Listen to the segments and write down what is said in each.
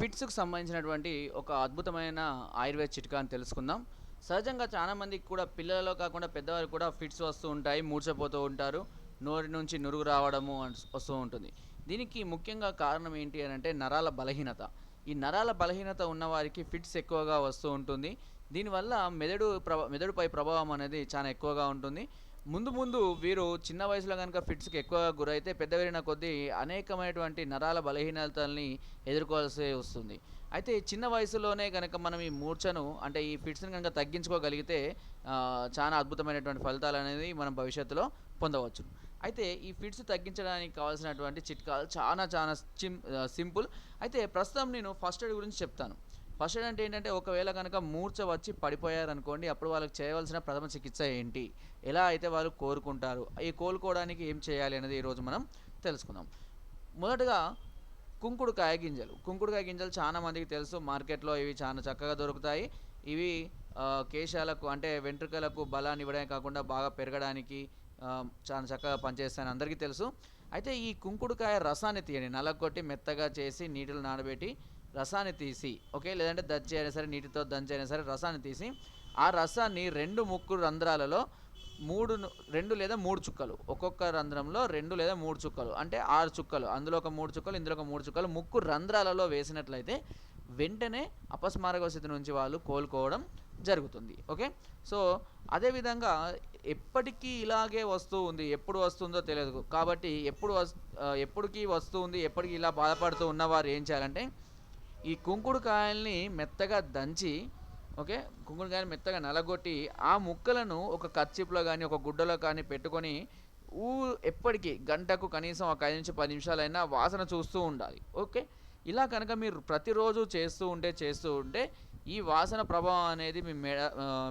ఫిట్స్కు సంబంధించినటువంటి ఒక అద్భుతమైన ఆయుర్వేద చిట్కా అని తెలుసుకుందాం. సహజంగా చాలా మందికి కూడా పిల్లలలో కాకుండా పెద్దవారు కూడా ఫిట్స్ వస్తూ ఉంటాయి మూర్చపోతూ ఉంటారు నోటి నుంచి నురుగు రావడము వస్తూ ఉంటుంది. దీనికి ముఖ్యంగా కారణం ఏంటి అని అంటే నరాల బలహీనత. ఈ నరాల బలహీనత ఉన్నవారికి ఫిట్స్ ఎక్కువగా వస్తూ ఉంటుంది. దీనివల్ల మెదడు ప్రభ మెదడుపై ప్రభావం అనేది చాలా ఎక్కువగా ఉంటుంది. ముందు ముందు వీరు చిన్న వయసులో కనుక ఫిట్స్కి ఎక్కువగా గురైతే పెద్దవైన కొద్దీ అనేకమైనటువంటి నరాల బలహీనతల్ని ఎదుర్కోవాల్సి వస్తుంది. అయితే చిన్న వయసులోనే కనుక మనం ఈ మూర్ఛను అంటే ఈ ఫిట్స్ని కనుక తగ్గించుకోగలిగితే చాలా అద్భుతమైనటువంటి ఫలితాలు అనేది మనం భవిష్యత్తులో పొందవచ్చు. అయితే ఈ ఫిట్స్ తగ్గించడానికి కావాల్సినటువంటి చిట్కాలు చాలా చాలా సింపుల్. అయితే ప్రస్తుతం నేను ఫస్ట్ ఎయిడ్ గురించి చెప్తాను. ఫస్ట్ ఎయిడ్ అంటే ఏంటంటే ఒకవేళ కనుక మూర్ఛ వచ్చి పడిపోయారనుకోండి అప్పుడు వాళ్ళకి చేయవలసిన ప్రథమ చికిత్స ఏంటి? ఎలా అయితే వాళ్ళు కోరుకుంటారు? ఈ కోలుకోవడానికి ఏం చేయాలి అనేది ఈరోజు మనం తెలుసుకుందాం. మొదటగా కుంకుడుకాయ గింజలు. కుంకుడుకాయ గింజలు చాలా మందికి తెలుసు. మార్కెట్లో ఇవి చాలా చక్కగా దొరుకుతాయి. ఇవి కేశాలకు అంటే వెంట్రుకలకు బలాన్ని ఇవ్వడమే కాకుండా బాగా పెరగడానికి చాలా చక్కగా పనిచేస్తాయని అందరికీ తెలుసు. అయితే ఈ కుంకుడుకాయ రసాన్ని తీయండి. నలగొట్టి మెత్తగా చేసి నీటిలో నానబెట్టి రసాన్ని తీసి ఓకే? లేదంటే దచ్చి అయినా సరే నీటితో దంచి అయినా సరే రసాన్ని తీసి ఆ రసాన్ని రెండు ముక్కు రంధ్రాలలో మూడు రెండు లేదా మూడు చుక్కలు. ఒక్కొక్క రంధ్రంలో రెండు లేదా మూడు చుక్కలు. అంటే ఆరు చుక్కలు. అందులో ఒక మూడు చుక్కలు ఇందులో ఒక మూడు చుక్కలు. ముక్కు రంధ్రాలలో వేసినట్లయితే వెంటనే అపస్మారక స్థితి నుంచి వాళ్ళు కోలుకోవడం జరుగుతుంది. ఓకే? సో అదేవిధంగా ఎప్పటికీ ఇలాగే వస్తూ ఉంది. ఎప్పుడు వస్తుందో తెలియదు. కాబట్టి ఎప్పుడు వస్ ఎప్పటికీ వస్తూ ఉంది ఎప్పటికీ ఇలా బాధపడుతూ ఉన్నవారు ఏం చేయాలంటే ఈ కుంకుడుకాయల్ని మెత్తగా దంచి ఓకే? కుంకుడుకాయలు మెత్తగా నలగొట్టి ఆ ముక్కలను ఒక కర్చీప్లో కానీ ఒక గుడ్డలో కానీ పెట్టుకొని ఊ ఎప్పటికీ గంటకు కనీసం ఒక ఐదు నుంచి పది నిమిషాలైనా వాసన చూస్తూ ఉండాలి. ఓకే? ఇలా కనుక మీరు ప్రతిరోజు చేస్తూ ఉంటే చేస్తూ ఉంటే ఈ వాసన ప్రభావం అనేది మీ మెడ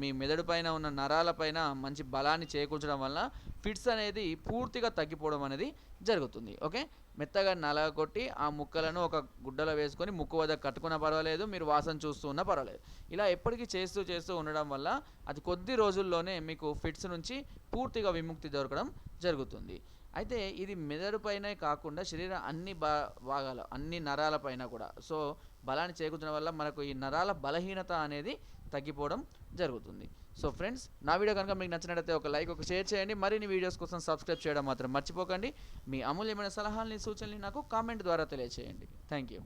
మీ మెదడు పైన ఉన్న నరాల పైన మంచి బలాన్ని చేకూర్చడం వల్ల ఫిట్స్ అనేది పూర్తిగా తగ్గిపోవడం అనేది జరుగుతుంది ఓకే? మెత్తగా నలగొట్టి ఆ ముక్కలను ఒక గుడ్డలో వేసుకొని ముక్కు వద్ద కట్టుకున్నా పర్వాలేదు మీరు వాసన చూస్తూ ఉన్నా పర్వాలేదు. ఇలా ఎప్పటికీ చేస్తూ చేస్తూ ఉండడం వల్ల అది కొద్ది రోజుల్లోనే మీకు ఫిట్స్ నుంచి పూర్తిగా విముక్తి దొరకడం జరుగుతుంది. అయితే ఇది మెదడుపైనే కాకుండా శరీరం అన్ని బా భాగాలు అన్ని నరాలపైన కూడా. సో బలాన్ని చేకూర్చడం వల్ల మనకు ఈ నరాల బలహీనత అనేది తగ్గిపోవడం జరుగుతుంది. సో ఫ్రెండ్స్ నా వీడియో కనుక మీకు నచ్చినట్లయితే ఒక లైక్ ఒక షేర్ చేయండి. మరిన్ని వీడియోస్ కోసం సబ్స్క్రైబ్ చేయడం మాత్రం మర్చిపోకండి. మీ అమూల్యమైన సలహాలని సూచనలు నాకు కామెంట్ ద్వారా తెలియజేయండి థ్యాంక్ యూ